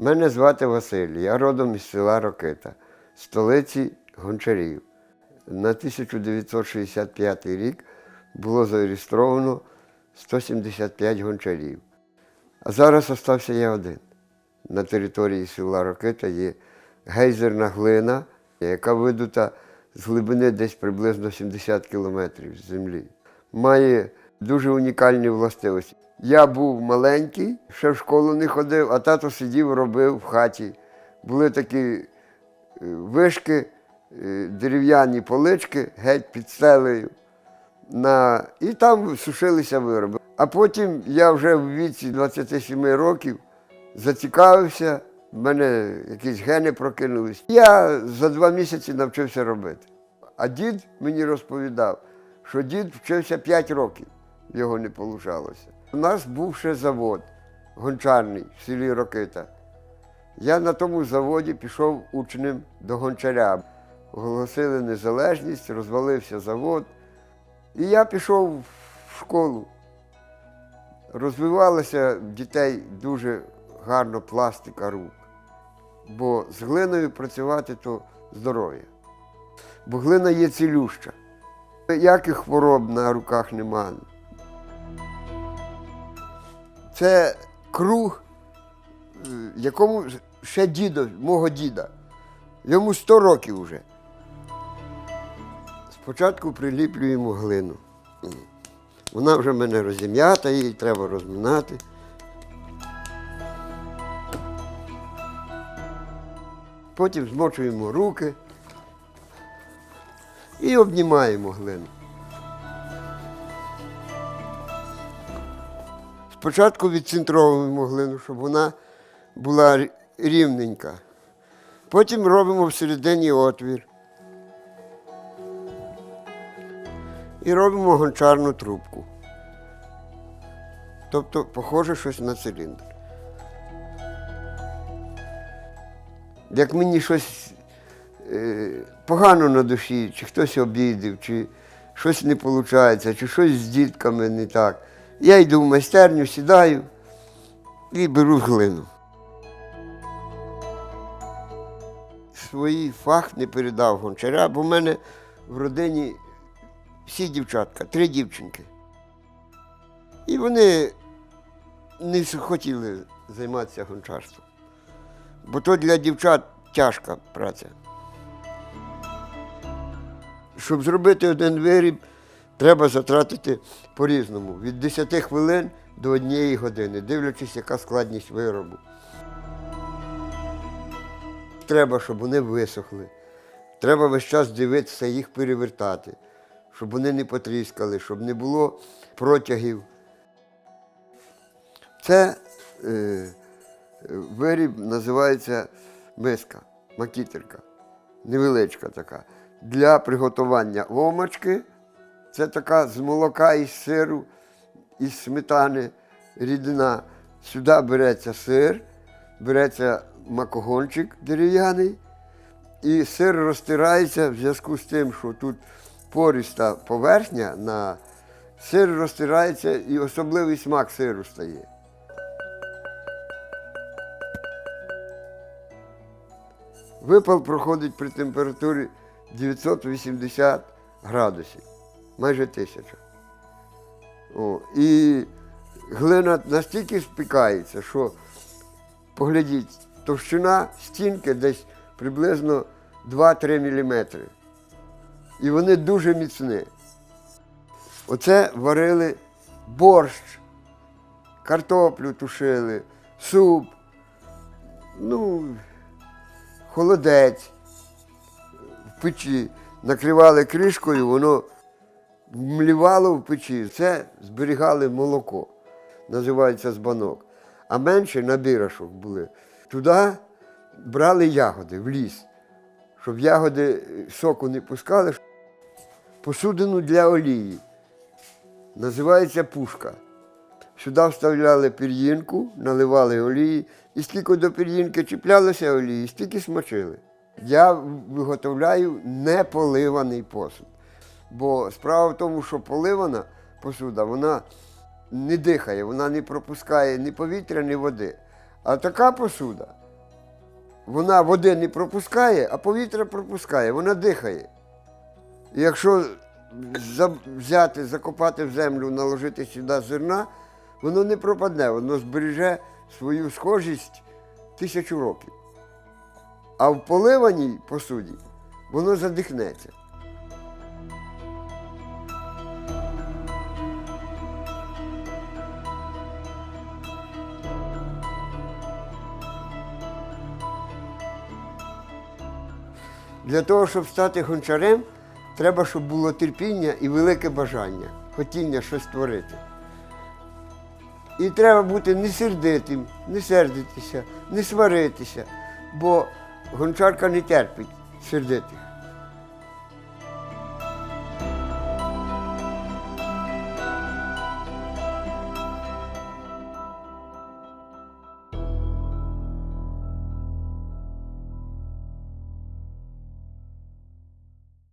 Мене звати Василь, я родом із села Рокита, столиці Гончарів. На 1965 рік було зареєстровано 175 гончарів. А зараз остався я один. На території села Рокита є гейзерна глина, яка видута з глибини десь приблизно 70 кілометрів з землі. Має дуже унікальні властивості. Я був маленький, ще в школу не ходив, а тато сидів, робив в хаті. Були такі е, вишки, е, дерев'яні полички, геть під стелею. На... І там сушилися вироби. А потім я вже в віці 27 років зацікавився, в мене якісь гени прокинулись. Я за два місяці навчився робити. А дід мені розповідав, що дід вчився 5 років, його не вийшло. У нас був ще завод гончарний в селі Рокита. Я на тому заводі пішов учнем до гончаря. Оголосили незалежність, розвалився завод. І я пішов в школу. Розвивалася в дітей дуже гарно пластика рук. Бо з глиною працювати то здоров'я. Бо глина є цілюща. Яких хвороб на руках немає. Це круг, е, якому ще дідо, мого діда. Йому 100 років вже. Спочатку приліплюємо глину. Вона вже в мене розім'ята, її треба розминати. Потім змочуємо руки і обнімаємо глину. Спочатку відцентровуємо глину, щоб вона була рівненька. Потім робимо всередині отвір. І робимо гончарну трубку. Тобто, похоже щось на циліндр. Як мені щось е, погано на душі, чи хтось обідав, чи щось не виходить, чи щось з дітками не так. Я йду в майстерню, сідаю і беру глину. Свій фах не передав гончаря, бо в мене в родині всі дівчатка, три дівчинки. І вони не хотіли займатися гончарством. Бо то для дівчат тяжка праця. Щоб зробити один виріб, треба затратити по-різному. Від 10 хвилин до однієї години, дивлячись, яка складність виробу. Треба, щоб вони висохли. Треба весь час дивитися, їх перевертати, щоб вони не потріскали, щоб не було протягів. Це е, виріб називається миска, макітерка, невеличка така. Для приготування ломочки це така з молока із сиру, із сметани рідина. Сюди береться сир, береться макогончик дерев'яний, і сир розтирається в зв'язку з тим, що тут пориста поверхня на сир розтирається і особливий смак сиру стає. Випал проходить при температурі 980 градусів, майже тисяча. О, і глина настільки спікається, що поглядіть, товщина стінки десь приблизно 2-3 мм. І вони дуже міцні. Оце варили борщ, картоплю тушили, суп, ну, холодець в печі. Накривали кришкою, воно млівало в печі. Це зберігали молоко, називається збанок. А менше набірашок були. Туди брали ягоди в ліс, щоб ягоди е, соку не пускали. Посудину для олії. Називається пушка. Сюди вставляли пір'їнку, наливали олії, і скільки до пір'їнки чіплялося олії, стільки смочили. Я виготовляю неполиваний посуд. Бо справа в тому, що поливана посуда, вона не дихає, вона не пропускає ні повітря, ні води. А така посуда, вона води не пропускає, а повітря пропускає, вона дихає. І якщо взяти, закопати в землю, наложити сюди зерна, воно не пропадне, воно збереже свою схожість тисячу років. А в поливаній посуді воно задихнеться. Для того, щоб стати гончарем, треба, щоб було терпіння і велике бажання, хотіння щось створити. І треба бути не сердитим, не сердитися, не сваритися, бо гончарка не терпить сердитих.